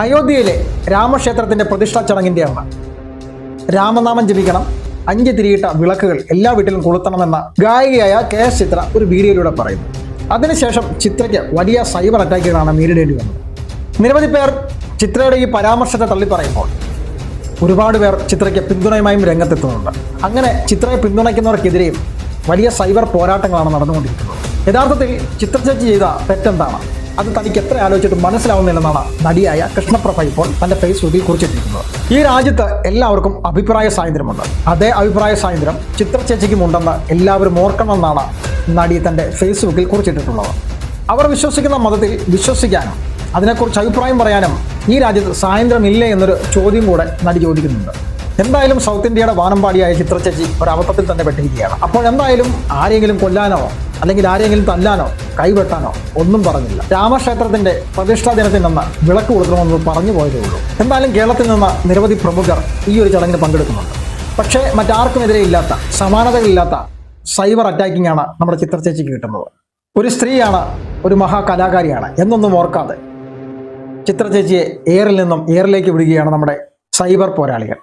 അയോധ്യയിലെ രാമക്ഷേത്രത്തിന്റെ പ്രതിഷ്ഠാ ചടങ്ങിന്റെ അന്ന് രാമനാമം ജപിക്കണം അഞ്ച് തിരിയിട്ട വിളക്കുകൾ എല്ലാ വീട്ടിലും കൊളുത്തണമെന്ന ഗായികയായ കെ എസ് ചിത്ര ഒരു വീഡിയോയിലൂടെ പറയുന്നു. അതിനുശേഷം ചിത്രയ്ക്ക് വലിയ സൈബർ അറ്റാക്കുകളാണ് നേരിടേണ്ടി വന്നത്. നിരവധി പേർ ചിത്രയുടെ ഈ പരാമർശത്തെ തള്ളിപ്പറയുമ്പോൾ ഒരുപാട് പേർ ചിത്രയ്ക്ക് പിന്തുണയുമായും രംഗത്തെത്തുന്നുണ്ട്. അങ്ങനെ ചിത്രയെ പിന്തുണയ്ക്കുന്നവർക്കെതിരെയും വലിയ സൈബർ പോരാട്ടങ്ങളാണ് നടന്നുകൊണ്ടിരിക്കുന്നത്. യഥാർത്ഥത്തിൽ ചിത്രചേച്ചി ചെയ്ത തെറ്റെന്താണ്? അത് തനിക്ക് എത്ര ആലോചിച്ചിട്ട് മനസ്സിലാവുന്നില്ലെന്നാണ് നടിയായ കൃഷ്ണപ്രഭ ഇപ്പോൾ തന്റെ ഫേസ്ബുക്കിൽ കുറിച്ചിട്ടിരിക്കുന്നത്. ഈ രാജ്യത്ത് എല്ലാവർക്കും അഭിപ്രായ സ്വാതന്ത്ര്യമുണ്ട്. അതേ അഭിപ്രായ സ്വാതന്ത്ര്യം ചിത്രചേച്ചിക്കും ഉണ്ടെന്ന് എല്ലാവരും ഓർക്കണമെന്നാണ് നടി തന്റെ ഫേസ്ബുക്കിൽ കുറിച്ചിട്ടിട്ടുള്ളത്. അവർ വിശ്വസിക്കുന്ന മതത്തിൽ വിശ്വസിക്കാനും അതിനെക്കുറിച്ച് അഭിപ്രായം പറയാനും ഈ രാജ്യത്ത് സ്വാതന്ത്ര്യമില്ലേ എന്നൊരു ചോദ്യം കൂടെ നടി ചോദിക്കുന്നുണ്ട്. എന്തായാലും സൗത്ത് ഇന്ത്യയുടെ വാനമ്പാടിയായ ചിത്രചേച്ചി ഒരു അബദ്ധത്തിൽ തന്നെ പെട്ടിരിക്കുകയാണ്. അപ്പോൾ എന്തായാലും ആരെങ്കിലും കൊല്ലാനോ അല്ലെങ്കിൽ ആരെങ്കിലും തല്ലാനോ കൈവെട്ടാനോ ഒന്നും പറഞ്ഞില്ല. രാമക്ഷേത്രത്തിന്റെ പ്രതിഷ്ഠാ ദിനത്തിൽ നിന്ന് വിളക്ക് കൊടുക്കണമെന്ന് പറഞ്ഞു പോയതേ ഉള്ളൂ. എന്തായാലും കേരളത്തിൽ നിന്ന് നിരവധി പ്രമുഖർ ഈ ഒരു ചടങ്ങിന് പങ്കെടുക്കുന്നുണ്ട്. പക്ഷേ മറ്റാർക്കുമെതിരെ ഇല്ലാത്ത സമാനതകളില്ലാത്ത സൈബർ അറ്റാക്കിംഗ് ആണ് നമ്മുടെ ചിത്രചേച്ചിക്ക് കിട്ടുന്നത്. ഒരു സ്ത്രീയാണ് ഒരു മഹാകലാകാരിയാണ് എന്നൊന്നും ഓർക്കാതെ ചിത്രചേച്ചിയെ എയറിൽ നിന്നും എയറിലേക്ക് വിടുകയാണ് നമ്മുടെ സൈബർ പോരാളികൾ.